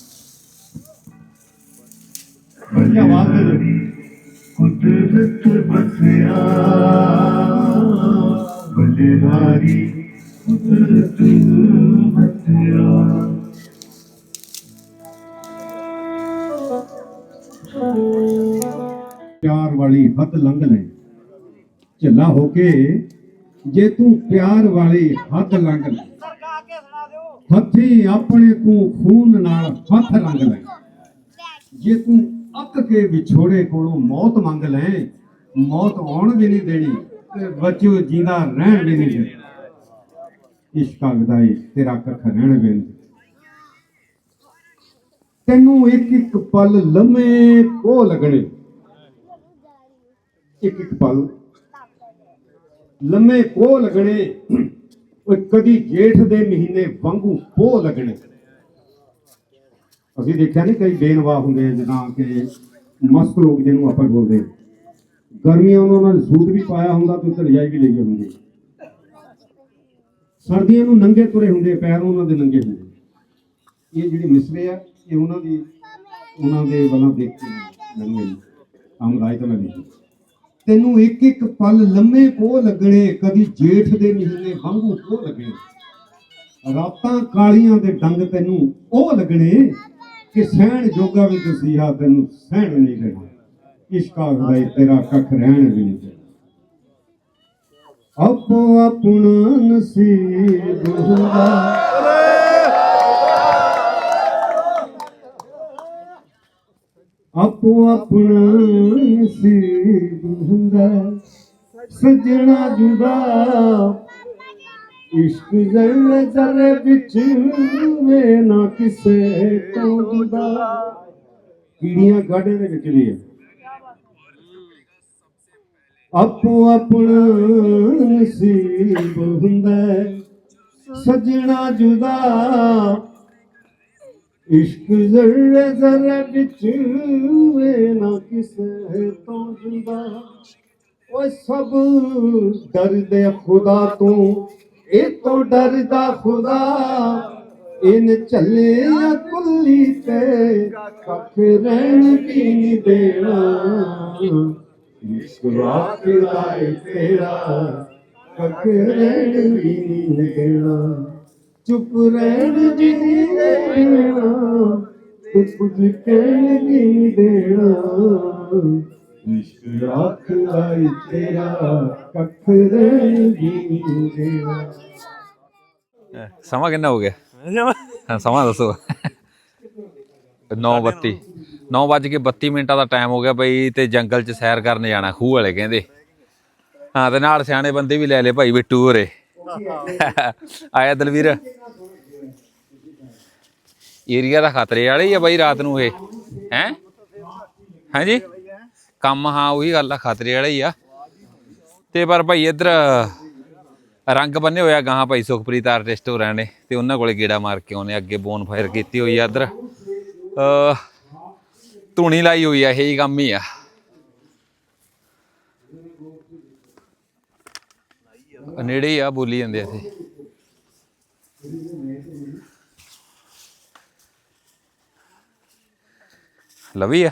ਪਿਆਰ ਵਾਲੀ ਹੱਦ ਲੰਘ ਲੈ। ਝੱਲਾ ਹੋ ਕੇ ਜੇ ਤੂੰ ਪਿਆਰ ਵਾਲੀ ਹੱਦ ਲੰਘ ਲੈ। ਹੱਥੀ ਆਪਣੇ ਤੂੰ ਖੂਨ ਨਾਲ ਹੱਥ ਰੰਗ ਲੈ। ਜੇ ਤੂੰ ਅੱਕ ਕੇ ਵਿਛੋੜੇ ਕੋਲੋਂ ਮੌਤ ਮੰਗ ਲੈ, ਮੌਤ ਆਉਣ ਵੀ ਨਹੀਂ ਦੇਣੀ ਤੇ ਬੱਚੋ ਜਿੰਦਾ ਰਹਿਣ ਵੀ ਨਹੀਂ ਦੇਣਾ। ਇਸ਼ਕਾਂ ਗਦਾਈ ਤੇਰਾ ਕੱਖ ਰਹਿਣ ਵੀ ਤੈਨੂੰ ਇੱਕ ਇੱਕ ਪਲ ਲੰਮੇ ਕੋ ਲੱਗਣੇ। ਇੱਕ ਇੱਕ ਪਲ ਲੰਮੇ ਕੋ ਲੱਗਣੇ। ਕਦੀ ਜੇਠ ਦੇ ਮਹੀਨੇ ਵਾਂਗੂ ਪੋ ਲੱਗਣੇ। ਅਸੀਂ ਦੇਖਿਆ ਨਹੀਂ ਕਈ ਬੇਨਵਾਹ ਹੁੰਦੇ ਆ, ਜਿੱਦਾਂ ਕਿ ਮਸਤ ਲੋਕ ਜਿਹਨੂੰ ਆਪਾਂ ਬੋਲਦੇ ਗਰਮੀਆਂ ਨੂੰ ਉਹਨਾਂ ਨੇ ਸੂਟ ਵੀ ਪਾਇਆ ਹੁੰਦਾ ਤੇ ਉੱਤੇ ਰਜਾਈ ਵੀ ਲਈ ਹੁੰਦੀ ਸਰਦੀਆਂ ਨੂੰ ਨੰਗੇ ਤੁਰੇ ਹੁੰਦੇ ਪੈਰ ਉਹਨਾਂ ਦੇ ਨੰਗੇ ਹੁੰਦੇ ਇਹ ਜਿਹੜੇ ਮਿਸਰੇ ਆ, ਇਹ ਉਹਨਾਂ ਦੀ ਉਹਨਾਂ ਦੇ ਵੱਲੋਂ ਦੇਖ ਕੇ ਮੈਨੂੰ ਮਿਲੀ ਆਮਦਾਈ ਤਾਂ ਮੈਂ ਤੈਨੂੰ ਇੱਕ ਇੱਕ ਪਲ ਲੰਮੇ ਪੋ ਲੱਗਣੇ, ਕਦੀ ਜੇਠ ਦੇ ਮਹੀਨੇ ਵਾਂਗੂ ਪੋ ਲੱਗਣੇ। ਰਾਤਾਂ ਕਾਲੀਆਂ ਦੇ ਡੰਗ ਤੈਨੂੰ ਉਹ ਲੱਗਣੇ। ਕਿ ਸਹਿਣ ਜੋਗਾ ਵੀ ਤਸੀਹਾ ਤੈਨੂੰ ਸਹਿਣ ਨਹੀਂ ਦੇਣਾ। ਇਸ਼ਕਾ ਖੁਦਾਈ ਤੇਰਾ ਕੱਖ ਰਹਿਣ ਵੀ ਨਹੀਂ ਦੇਣਾ। ਆਪੋ ਆਪਣਾ ਨਸੀਬ ਹੁੰਦਾ। ਆਪੋ ਆਪਣਾ ਨਸੀਬ ਹੁੰਦਾ। ਸਜਣਾ ਜੁਦਾ ਇਸ਼ਕ ਜ਼ਰਲੇ ਜ਼ਰੇ ਵਿੱਚ ਵੇ ਨਾ ਕਿਸੇ ਤੋਂ ਜੁਦਾ। ਕੀੜੀਆਂ ਗਾੜੇ ਦੇ ਵਿੱਚ ਵੀ ਹੈ। ਆਪੋ ਆਪਣਾ ਨਸੀਬ ਹੁੰਦਾ ਸਜਣਾ ਜੁਦਾ। ਇਸ਼ਕ ਜ਼ਰਲੇ ਜ਼ਰੇ ਵਿੱਚ ਵੇ ਨਾ ਕਿਸੇ ਤੋਂ ਜੁਦਾ। ਓਏ ਸਭ ਡਰਦੇ ਖੁਦਾ ਤੋਂ। ਇਹ ਤੋਂ ਡਰਦਾ ਖੁਦਾ, ਇਨ ਚੱਲਿਆ ਕੁੱਲੀ ਤੇ ਕੱਖ ਰਹਿਣ ਵੀ ਨਹੀਂ ਦੇਣਾ। ਇਸ ਰਾਤ ਲਾਏ ਤੇਰਾ ਕੱਖ ਰਹਿਣ ਵੀ ਨਹੀਂ ਦੇਣਾ। ਚੁੱਪ ਰਹਿਣ ਵੀ ਨਹੀਂ ਦੇਣਾ ਕੁਝ ਕੁਝ ਕਹਿਣ ਵੀ ਨਹੀਂ ਦੇਣਾ। ਇਸ਼ਕ ਤੇਰਾ ਕੱਖ ਸਮਾਂ ਕਿੰਨਾ ਹੋ ਗਿਆ? ਹਾਂ ਸਮਾਂ ਦੱਸੋ। 9:32 9:32 ਮਿੰਟਾਂ ਦਾ ਟਾਈਮ ਹੋ ਗਿਆ ਬਈ ਤੇ ਜੰਗਲ 'ਚ ਸੈਰ ਕਰਨ ਜਾਣਾ ਖੂਹ ਵਾਲੇ ਕਹਿੰਦੇ। ਹਾਂ ਤੇ ਨਾਲ ਸਿਆਣੇ ਬੰਦੇ ਵੀ ਲੈ ਲੈ ਭਾਈ ਬਿੱਟੂ ਹੋਰੇ। ਆਇਆ ਦਲਵੀਰ। ਏਰੀਆ ਦਾ ਖਤਰੇ ਵਾਲੇ ਹੀ ਆ ਬਾਈ ਰਾਤ ਨੂੰ ਇਹ। ਹੈ? ਹਾਂਜੀ? ਕੰਮ ਹਾਂ, ਉਹੀ ਗੱਲ ਆ, ਖਤਰੇ ਵਾਲੇ ਹੀ ਆ। ਤੇ ਪਰ ਭਾਈ ਇੱਧਰ ਰੰਗ ਬੰਨੇ ਹੋਇਆ ਗਾਹਾਂ ਭਾਈ ਸੁਖਪ੍ਰੀਤ ਆਰਟਿਸਟ ਹੋਰਾਂ ਨੇ, ਤੇ ਉਹਨਾਂ ਕੋਲੇ ਗੇੜਾ ਮਾਰ ਕੇ ਉਹਨੇ ਅੱਗੇ ਬੋਨ ਫਾਇਰ ਕੀਤੀ ਹੋਈ ਆ ਇੱਧਰ। ਧੂਣੀ ਲਾਈ ਹੋਈ ਆ, ਇਹੀ ਕੰਮ ਹੀ ਆ। ਨੇੜੇ ਹੀ ਆ, ਬੋਲੀ ਜਾਂਦੇ ਇੱਥੇ। ਲਵੀ ਆ?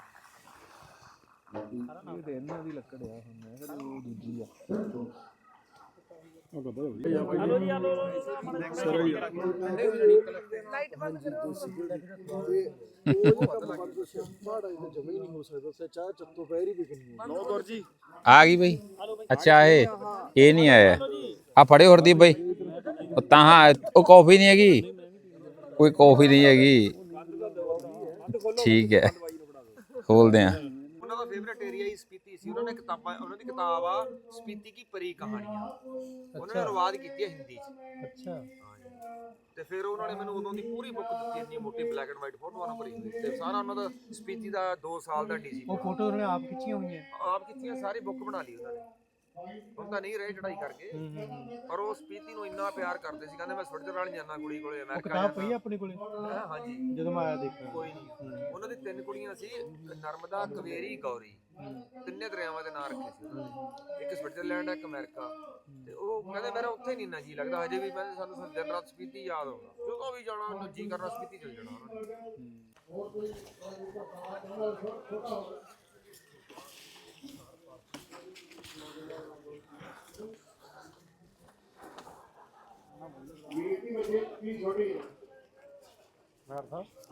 ਆ ਗਈ ਬਈ ਅੱਛਾ ਇਹ ਇਹ ਨਹੀਂ ਆਇਆ ਆ ਫੜੇ ਹਰਦੀਪ ਬਈ ਉਹ ਤਾਂ ਉਹ ਕਾਫੀ ਨਹੀਂ ਹੈਗੀ ਕੋਈ ਕਾਫੀ ਨਹੀਂ ਹੈਗੀ ਠੀਕ ਹੈ ਖੋਲਦੇ ਆ ਉਹਨਾਂ ਦਾ ਫੇਵਰਟ ਏਰੀਆ ਹੀ ਸਪੀਤੀ ਸੀ। ਉਹਨਾਂ ਨੇ ਕਿਤਾਬਾਂ ਉਹਨਾਂ ਦੀ ਕਿਤਾਬ ਆ ਸਪੀਤੀ ਕੀ ਪਰੀ ਕਹਾਣੀਆਂ। ਉਹਨਾਂ ਨੇ ਅਨੁਵਾਦ ਕੀਤੀ ਹੈ ਹਿੰਦੀ 'ਚ। ਅੱਛਾ। ਤੇ ਫਿਰ ਉਹਨਾਂ ਨੇ ਮੈਨੂੰ ਉਦੋਂ ਦੀ ਪੂਰੀ ਬੁੱਕ ਦਿੱਤੀ ਇੰਨੀ ਮੋਟੀ ਬਲੈਕ ਐਂਡ ਵਾਈਟ ਫੋਟੋਆਂ ਨਾਲ ਭਰੀ ਹੋਈ। ਤੇ ਸਾਰਾ ਉਹਨਾਂ ਦਾ ਸਪੀਤੀ ਦਾ 2 ਸਾਲ ਦਾ ਡੀਸੀ ਉਹ ਫੋਟੋ ਉਹਨੇ ਆਪ ਖਿੱਚੀਆਂ ਹੋਈਆਂ। ਆਪ ਕੀਤੀਆਂ ਸਾਰੀ ਬੁੱਕ ਬਣਾ ਲਈ ਉਹਨਾਂ ਨੇ। ਤਾਂ ਨਹੀਂ ਰਹੇ ਚੜਾਈ ਕਰਕੇ। ਪਰ ਉਹ ਸਪੀਤੀ ਨੂੰ ਇੰਨਾ ਪਿਆਰ ਕਰਦੇ ਸੀ ਕਹਿੰਦੇ ਮੈਂ ਸਵਿਟਜ਼ਰਲੈਂਡ ਜਾਣਾ ਕੁੜੀ ਕੋਲੇ ਅਮਰੀਕਾ ਕਿਤਾਬ ਪਈ ਆ ਆਪਣੇ ਕੋਲੇ। ਹਾਂਜੀ। ਜਦੋਂ ਮੈਂ ਆਇਆ ਦੇਖਿਆ ਕੋਈ ਨਹੀਂ। ਉਹਨਾਂ ਦੀ ਤਿੰਨ ਕੁੜੀਆਂ ਸੀ ਨਰਮਦਾ ਕਵੇਰੀ ਗੌਰੀ। ਤਿੰਨੇ ਦਰਿਆਵਾਂ ਦੇ ਨਾਂ ਰੱਖੇ ਸੀ। ਉਹਨਾਂ ਨੇ। ਇੱਕ ਸਵਿਟਜ਼ਰਲੈਂਡ ਹੈ ਇੱਕ ਅਮਰੀਕਾ। ਤੇ ਉਹ ਕਹਿੰਦੇ ਮੇਰਾ ਉੱਥੇ ਨਹੀਂ ਨਾ ਜੀ ਲੱਗਦਾ ਹਜੇ ਵੀ ਮੈਂ ਸਾਨੂੰ ਦਿਨ ਰਾਤ ਸਪੀਤੀ ਯਾਦ ਆਉਂਦਾ। ਜਦੋਂ ਵੀ ਜਾਣਾ ਜੀ ਕਰਨਾ ਸਪੀਤੀ ਚਲ ਜਾਣਾ ਉਹਨਾਂ ਨੇ।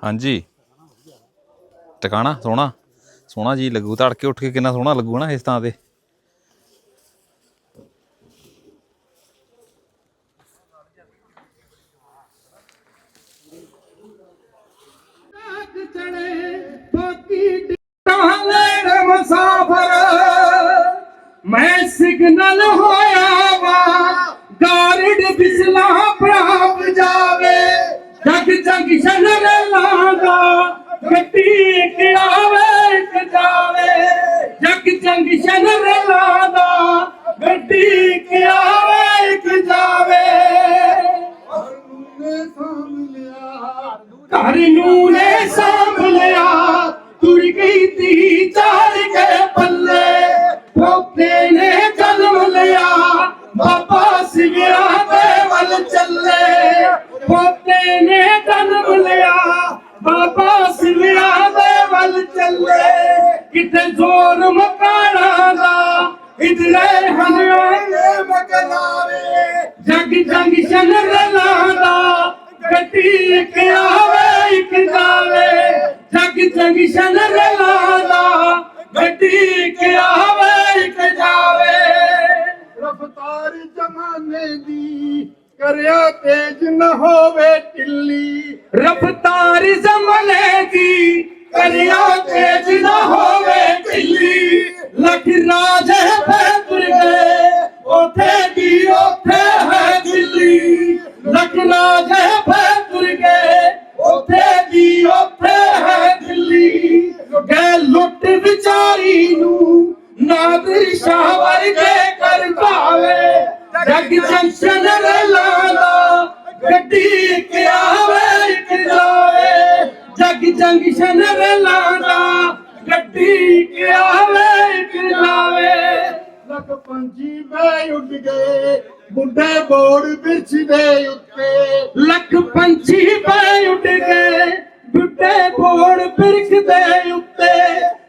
ਹਾਂਜੀ। ਟਿਕਾਣਾ, ਸੋਹਣਾ। ਸੋਹਣਾ ਜੀ, ਲੱਗੂ। ਤੜਕੇ ਉੱਠ ਕੇ ਕਿੰਨਾ ਸੋਹਣਾ ਲੱਗੂ ਨਾ ਇਸ ਥਾਂ ਤੇ। ਪੋਤੇ ਨੇ ਜਨਮ ਲਿਆ ਬਾਬਾ ਸਿਵਿਆ ਦੇ ਵੱਲ ਚੱਲੇ ਕਿਤੇ ਜ਼ੋਰ ਮਕਾਣਾ ਦਾ ਇਧਰੇ ਹਨਿਆਏ ਮਕਲਾਵੇ ਜਗ ਜਗ ਸ਼ਨਰ ਲਾਦਾ ਗੱਡੀ ਇੱਕ ਆਵੇ ਇੱਕ ਜਾਵੇ ਜਗ ਜਗ ਸ਼ਨਰ ਲਾਦਾ ਗੱਡੀ ਇੱਕ ਕਰਿਆ ਤੇਜ ਨਾ ਹੋਵੇ ਢਿੱਲੀ। ਰਫਤਾਰ ਜ਼ਮਾਨੇ ਦੀ ਕਰਿਆ ਤੇਜ ਨਾ ਹੋਵੇ ਢਿੱਲੀ। ਲੱਖ ਰਾਜ ਹੈ ਫੈਰ ਗਏ ਉਥੇ ਦੀ ਉਥੇ ਹੈ ਦਿੱਲੀ। ਲੱਖ ਰਾਜ ਹੈ ਫੈਰ ਗਏ ਉਥੇ ਦੀ ਉਥੇ ਹੈ ਦਿੱਲੀ। ਗਏ ਲੁੱਟ ਵਿਚਾਰੀ ਨੂੰ, ਨਾਦਰ ਸ਼ਾਹ ਜਗ ਜੰਕਸ਼ਨ ਲਾਲਾ ਗੱਡੀ ਇੱਕ ਇੱਕ ਜਾਵੇ। ਜਗ ਜੰਸ਼ਨ ਲਾਲਾ ਗੱਡੀ ਇੱਕ ਇੱਕ ਜਾਵੇ। ਲੱਖ ਪੰਛੀ ਬੈ ਉੱਡ ਗਏ ਬੁੱਢੇ ਬੋੜ ਬਿਰਛ ਦੇ ਉੱਤੇ। ਲੱਖ ਪੰਛੀ ਬੈ ਉੱਡ ਗਏ, ਬੁੱਢੇ ਬੋੜ ਬਿਰਖ ਦੇ ਉੱਤੇ।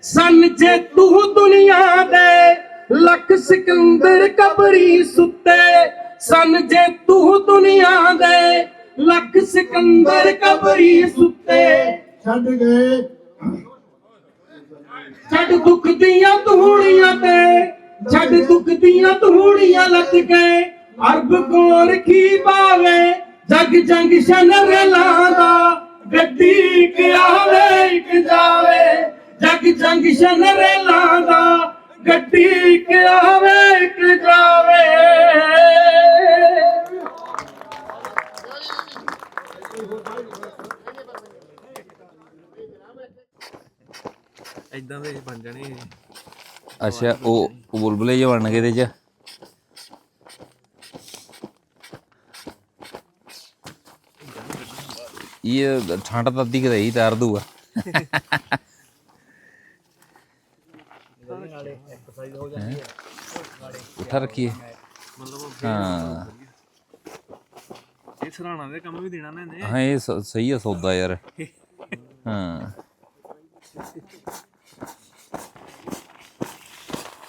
ਸਨ ਜੇ ਤੂੰ ਦੁਨੀਆ ਦੇ ਲੱਖ ਸਿਕੰਦਰ ਕਬਰੀ ਸੁੱਤੇ ਸਨ ਜੇ ਤੂੰ ਦੁਨੀਆ ਦੇ। ਲੱਖ ਸਿਕੰਦਰ ਕਬਰੀ ਸੁੱਤੇ। ਛੱਡ ਗਏ। ਛੱਡ ਦੁੱਖ ਦੀਆਂ ਧੂੜੀਆਂ ਤੇ। ਛੱਡ ਦੁੱਖ ਦੀਆਂ ਧੂੜੀਆਂ ਲੱਤ ਕੇ। ਅਰਬ ਕੋਰ ਕੀ ਪਾਵੇ ਜਗ ਜੰਗ ਸ਼ਨਰ ਲਾਦਾ ਗੱਡੀ ਕਿ ਆਵੇ ਇੱਕ ਜਾਵੇ। ਜਗ ਜੰਗ ਸ਼ਨਰ ਲਾਦਾ ਗੱਡੀ ਅੱਛਾ ਉਹ ਬਣ ਗਏ ਇਹਦੇ ਚ। ਇਹ ਠੰਡ ਤਾਂ ਅੱਧੀ ਕਿਤੇ ਹੀ ਤਾਰ ਦੂਗਾ ਉੱਠ ਰੱਖੀਏ। ਹਾਂ। ਇਹ ਸਰਾਣਾ ਦੇ ਕੰਮ ਵੀ ਦੇਣਾ ਨਾ ਇਹਨੇ। ਹਾਂ ਇਹ ਸ- ਸਹੀ ਆ ਸੌਦਾ ਯਾਰ। ਹਾਂ।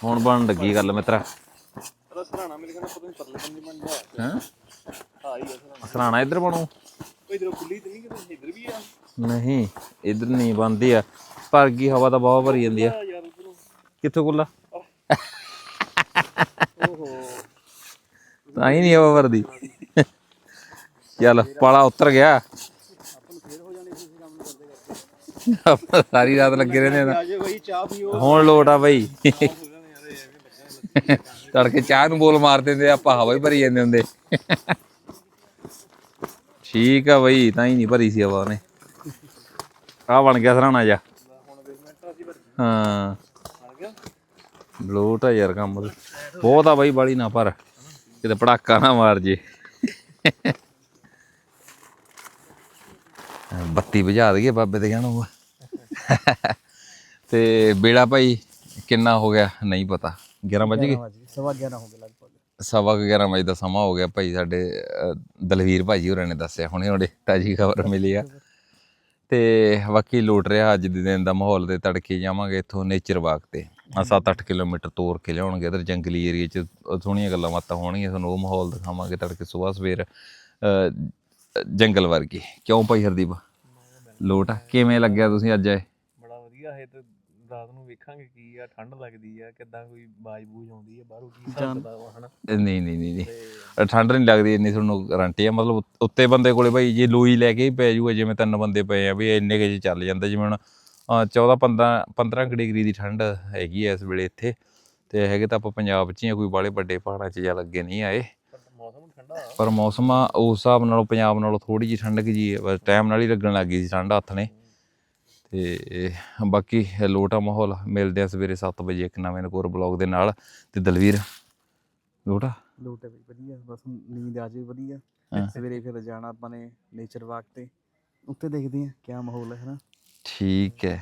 ਹੁਣ ਬਣ ਲੱਗੀ ਗੱਲ ਮਿੱਤਰਾ। ਸਰਾਣਾ ਮੇਰੇ ਕਹਿੰਦਾ ਪਤਾ ਨਹੀਂ ਪਰਲੇ ਬੰਦੇ ਬਣ ਗਿਆ ਹਾਂ? ਹਾਂ ਹੀ ਆ ਸਰਾਣਾ। ਇੱਧਰ ਬਣੂ। ਇਧਰ ਖੁੱਲੀ ਤੇ ਨਹੀਂ ਕਿਤੇ ਇਧਰ ਵੀ ਆ। ਨਹੀਂ ਇੱਧਰ ਨਹੀਂ ਬੰਦੀ ਆ। ਭਰ ਗਈ ਹਵਾ ਤਾਂ ਬਹੁਤ ਭਰੀ ਜਾਂਦੀ ਆ। ਕਿੱਥੋਂ ਕੁੱਲਾ ਤਾਂ ਹੀ ਨਹੀਂ ਹਵਾ ਭਰਦੀ। ਚੱਲ ਪਾਲਾ ਉਤਰ ਗਿਆ। ਆਪਾਂ ਸਾਰੀ ਰਾਤ ਲੱਗੇ ਰਹਿੰਦੇ ਹੁਣ ਲੋਟ ਆ ਬਈ। ਤੜਕੇ ਚਾਹ ਨੂੰ ਬੋਲ ਮਾਰ ਦਿੰਦੇ ਆਪਾਂ ਹਵਾ ਹੀ ਭਰੀ ਜਾਂਦੇ ਹੁੰਦੇ। ਠੀਕ ਆ ਬਈ, ਤਾਂ ਹੀ ਨਹੀਂ ਭਰੀ ਸੀ ਹਵਾ ਉਹਨੇ। ਆ ਬਣ ਗਿਆ ਸਰਾਣਾ ਜਾ ਹਾਂ। ਬਲੋਟ ਆ ਯਾਰ ਕੰਮ ਬਹੁਤ ਆ ਬਾਈ, ਬਾਲੀ ਨਾ ਪਰ ਕਿਤੇ ਪੜਾਕਾ ਨਾ ਮਾਰ ਜੇ। ਬੱਤੀ ਬੁਝਾ ਦਈਏ ਬਾਬੇ ਕਹਿਣਾ ਕਹਿਣੋਂ ਤੇ ਬੇੜਾ ਭਾਈ, ਕਿੰਨਾ ਹੋ ਗਿਆ, ਨਹੀਂ ਪਤਾ। 11 ਵਜ ਗਏ? ਸਵਾ 11 ਹੋ ਗਏ ਲਗਭਗ। ਸਵਾ ਕੁ 11 ਵਜੇ ਦਾ ਸਮਾਂ ਹੋ ਗਿਆ ਭਾਈ ਸਾਡੇ ਦਲਵੀਰ ਭਾਜੀ ਹੋਰਾਂ ਨੇ ਦੱਸਿਆ ਹੁਣੇ ਹੁਣੇ ਤਾਜੀ ਖਬਰ ਮਿਲੀ ਆ। ਤੇ ਬਾਕੀ ਲੁੱਟ ਰਿਹਾ ਅੱਜ ਦੇ ਦਿਨ ਦਾ ਮਾਹੌਲ ਤੇ ਤੜਕੇ ਜਾਵਾਂਗੇ ਇੱਥੋਂ ਨੇਚਰ ਵਾਕ ਤੇ। ਆ 7-8 ਕਿਲੋਮੀਟਰ ਤੋਰ ਕੇ ਲਿਆਉਣਗੇ ਇਧਰ ਜੰਗਲੀ ਏਰੀਆ 'ਚ ਸੋਹਣੀਆਂ ਗੱਲਾਂ ਬਾਤਾਂ ਹੋਣਗੀਆਂ ਤੁਹਾਨੂੰ ਉਹ ਮਾਹੌਲ ਦਿਖਾਵਾਂਗੇ ਤੜਕੇ ਸਵੇਰ ਸਵੇਰ। ਜੰਗਲ ਵਰਗੀ। ਕਿਉਂ ਭਾਈ ਹਰਦੀਪ? ਲੋਟ ਕਿਵੇਂ ਲੱਗਿਆ ਤੁਸੀਂ ਅੱਜ ਆਏ? ਬੜਾ ਵਧੀਆ ਹੈ ਤੇ ਰਾਤ ਨੂੰ ਵੇਖਾਂਗੇ ਕੀ ਆ ਠੰਡ ਲੱਗਦੀ ਆ ਕਿੱਦਾਂ ਕੋਈ ਬਾਜ ਬੂਜ ਆਉਂਦੀ ਆ ਬਾਹਰੋਂ ਕੀ ਵਾ ਹਨਾ? ਨਹੀਂ ਨਹੀਂ ਨਹੀਂ ਨਹੀਂ। ਠੰਡ ਨਹੀਂ ਲੱਗਦੀ ਇੰਨੀ ਤੁਹਾਨੂੰ ਗਾਰੰਟੀ ਆ। ਮਤਲਬ ਉੱਤੇ ਬੰਦੇ ਕੋਲੇ ਭਾਈ ਜੇ ਲੋਈ ਲੈ ਕੇ ਹੀ ਪੈ ਜੂਗਾ ਜਿਵੇਂ ਤਿੰਨ ਬੰਦੇ ਪਏ ਆ ਵੀ ਇੰਨੇ ਕੁ 'ਚ ਚੱਲ ਜਾਂਦਾ ਜਿਵੇਂ ਹੁਣ ਅਹ 14 15 15 ਕੁ ਡਿਗਰੀ ਦੀ ਠੰਡ ਹੈਗੀ ਐ ਇਸ ਵੇਲੇ ਇੱਥੇ। ਤੇ ਹੈਗੇ ਤਾਂ ਆਪਾਂ ਪੰਜਾਬ 'ਚ ਹੀ ਆ ਕੋਈ ਬਾਲੇ ਵੱਡੇ ਪਹਾੜਾਂ 'ਚ ਜਾਂ ਲੱਗੇ ਨਹੀਂ ਆਏ। ਪਰ ਮੌਸਮ ਠੰਡਾ ਆ। ਪਰ ਮੌਸਮ ਆ ਉਸ ਹਿਸਾਬ ਨਾਲੋਂ ਪੰਜਾਬ ਨਾਲੋਂ ਥੋੜੀ ਜਿਹੀ ਠੰਡਕ ਜੀ ਹੈ ਬਸ ਟਾਈਮ ਨਾਲ ਹੀ ਲੱਗਣ ਲੱਗ ਗਈ ਸੀ ਠੰਡ ਹੱਥ ਨੇ। ਤੇ ਬਾਕੀ ਲੋਟਾ ਮਾਹੌਲ ਮਿਲਦੇ ਆ ਸਵੇਰੇ 7 ਵਜੇ ਇੱਕ ਨਵੇਂ ਨਕੋਰ ਬਲੌਗ ਦੇ ਨਾਲ। ਤੇ ਦਲਵੀਰ ਲੋਟਾ? ਲੋਟ ਬਈ ਵਧੀਆ ਬਸ ਨੀਂਦ ਆ ਜਾਏ ਵਧੀਆ। ਸਵੇਰੇ ਫਿਰ ਜਾਣਾ ਆਪਾਂ ਨੇ ਨੇਚਰ ਵਾਕ ਤੇ। ਉੱਤੇ ਦੇਖਦੇ ਆ ਕਿਆ ਮਾਹੌਲ ਹੈ ਹਨਾ? ਠੀਕ ਹੈ।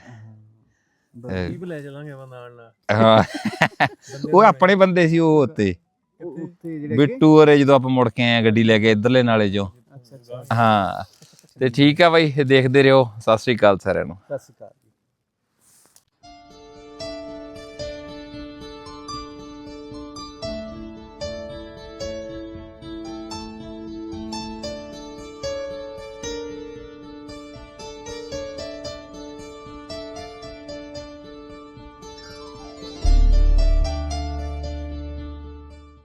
ਵੀ ਲੈ ਚੱਲਾਂਗੇ ਆਪਾਂ ਨਾਲ ਨਾਲ। ਹਾਂ। ਉਹ ਆਪਣੇ ਬੰਦੇ ਸੀ ਉਹ ਉੱਤੇ ਉਹ ਉੱਤੇ ਜਿਹੜੇ ਬਿੱਟੂ ਔਰੇ ਜਦੋਂ ਆਪਾਂ ਮੁੜ ਕੇ ਆਏ ਆ ਗੱਡੀ ਲੈ ਕੇ ਇਧਰਲੇ ਨਾਲੇ ਚੋਂ। ਅੱਛਾ ਅੱਛਾ। ਹਾਂ। ਤੇ ਠੀਕ ਆ ਬਾਈ ਦੇਖਦੇ ਰਹੋ। ਸਤਿ ਸ੍ਰੀ ਅਕਾਲ ਸਾਰਿਆਂ ਨੂੰ। ਸਤਿ ਸ਼੍ਰੀ ਅਕਾਲ।